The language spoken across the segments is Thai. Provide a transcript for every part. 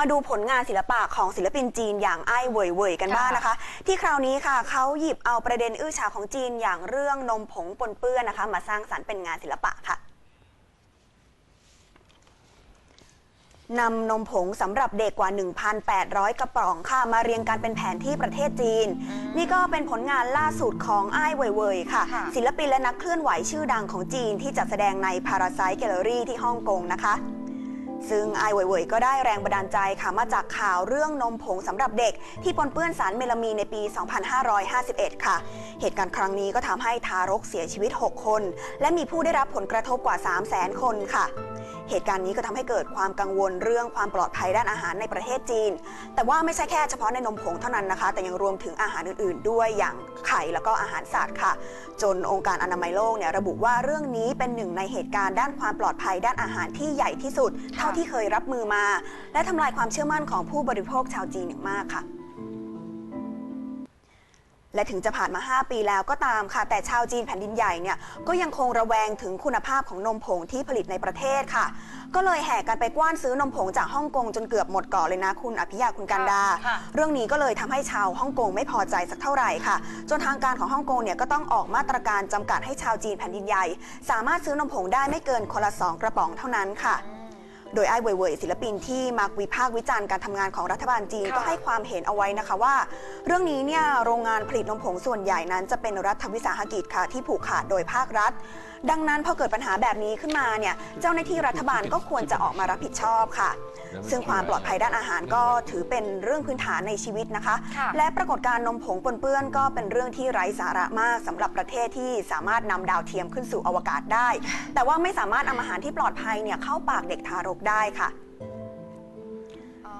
มาดูผลงานศิลปะของศิลปินจีนอย่างไอ้เหวยเหวยกันบ้างนะคะ ที่คราวนี้ค่ะเขาหยิบเอาประเด็นอื้อฉาวของจีนอย่างเรื่องนมผงปนเปื้อนนะคะ มาสร้างสรรค์เป็นงานศิลปะค่ะนำนมผงสำหรับเด็กกว่า 1,800 กระป๋องค่ะ มาเรียงกันเป็นแผนที่ประเทศจีน นี่ก็เป็นผลงานล่าสุดของอ้ายเหวยเหวยค่ะค่ะ ศิลปินและนักเคลื่อนไหวชื่อดังของจีนที่จัดแสดงใน Parasite Gallery ที่ฮ่องกงนะคะ ซึ่งไอเว่ยๆก็ได้แรงบันดาลใจค่ะมาจากข่าวเรื่องนมผงสำหรับเด็ก ที่ปนเปื้อนสารเมลามีนในปี 2551 ค่ะ เหตุการณ์ครั้งนี้ก็ทำให้ทารกเสียชีวิต 6 คน และมีผู้ได้รับผลกระทบกว่า 300,000 คนค่ะ เหตุการณ์นี้ก็ทำให้เกิดความกังวลเรื่องความปลอดภัยด้านอาหารในประเทศจีน แต่ว่าไม่ใช่แค่เฉพาะในนมผงเท่านั้นนะคะ แต่ยังรวมถึงอาหารอื่นๆ ด้วยอย่างไข่แล้วก็อาหารสัตว์ค่ะ จนองค์การอนามัยโลกเนี่ยระบุว่าเรื่องนี้เป็นหนึ่งในเหตุการณ์ด้านความปลอดภัยด้านอาหารที่ใหญ่ที่สุด เท่าที่เคยรับมือมา และทำลายความเชื่อมั่นของผู้บริโภคชาวจีนอย่างมากค่ะ และถึงจะผ่านมา 5 ปีแล้วก็ตามค่ะ แต่ชาวจีนแผ่นดินใหญ่เนี่ยก็ยังคงระแวงถึงคุณภาพของนมผงที่ผลิตในประเทศค่ะ ก็เลยแห่กันไปกว้านซื้อนมผงจากฮ่องกงจนเกือบหมดเกาะเลยนะคุณอภิยาคุณกันดาค่ะเรื่องนี้ก็เลยทำให้ชาวฮ่องกงไม่พอใจสักเท่าไหร่ค่ะ จนทางการของฮ่องกงเนี่ยก็ต้องออกมาตรการจำกัดให้ชาวจีนแผ่นดินใหญ่ สามารถซื้อนมผงได้ไม่เกินคนละสองกระป๋องเท่านั้นค่ะโดยไอ้เว่ยเว่ยศิลปินที่มาวิพากษ์วิจารณ์การทำงานของรัฐบาลจีนค่ะก็ให้ความเห็นเอาไว้นะคะว่า เรื่องนี้เนี่ยโรงงานผลิตนมผงส่วนใหญ่นั้น จะเป็นรัฐวิสาหกิจค่ะที่ผูกขาดโดยภาครัฐ ดังนั้นพอเกิดปัญหาแบบนี้ขึ้นมาเนี่ยเจ้าหน้าที่รัฐบาลก็ควรจะออกมารับผิดชอบค่ะ ซึ่งความปลอดภัยด้านอาหารก็ถือเป็นเรื่องพื้นฐานในชีวิตนะคะค่ะและปรากฏการณ์นมผงปนเปื้อนก็เป็นเรื่องที่ไร้สาระมากสำหรับประเทศที่สามารถนำดาวเทียมขึ้นสู่อวกาศได้ แต่ว่าไม่สามารถนำอาหารที่ปลอดภัยเนี่ยเข้าปากเด็กทารกได้ค่ะ อ๋อ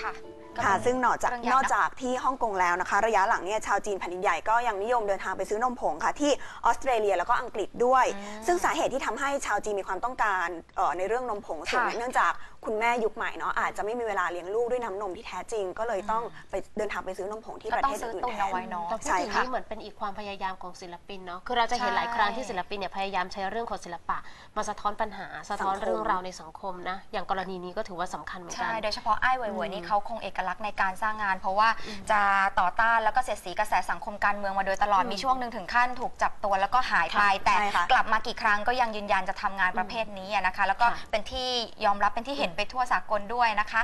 ค่ะก็ ค่ะเป็นซึ่งนอกจากเรื่องใหญ่นนะอกจากที่ฮ่องกงแล้วนะคะ ระยะหลังเนี่ยชาวจีนแผ่นดินใหญ่ก็ยังนิยมเดินทางไปซื้อนมผงค่ะ ที่ออสเตรเลียแล้วก็อังกฤษด้วยอืมซึ่งสาเหตุที่ทำให้ชาวจีนมีความต้องการเอ่อในเรื่องนมผงสูงค่ะเนื่องจาก คุณแม่ยุคใหม่เนาะอาจจะไม่มีเวลาเลี้ยงลูกด้วยน้ำนมที่แท้จริง ก็เลยต้องไปเดินทางไปซื้อนมผงที่ก็ประต้อเทงศซื้ออื่นตุนแทเอานไว้เนาะแต่พูดใช่ถึงค่ะ นี่เหมือนเป็นอีกความพยายามของศิลปินเนาะ คือเราจะเห็นหลายครั้งที่ศิลปินเนี่ยพยายามใช้เรื่องของศิลปะ มาสะท้อนปัญหา สะท้อนสังคม เรื่องราวในสังคมนะ อย่างกรณีนี้ก็ถือว่าสำคัญเหมือนกัใช่ น โดยเฉพาะไอ้ายเว่ยๆนี่เขาคงเอกลักษณ์ในการสร้างงาน เพราะว่าจะต่อต้านแล้วก็เสียดสีกระแสสังคมการเมืองมาโดยตลอด อืมมีช่วงหนึ่งถึงขั้นถูกจับตัวแล้วก็หายไปค่ะแต่ใช่ค่ะ กลับมากี่ครั้งก็ยังยืนยันจะทำงานประเภทนี้อะนะคะ แล้วก็ค่ะ เป็นที่ยอมรับเป็นที่เห็นไปทั่วสากลด้วยนะคะ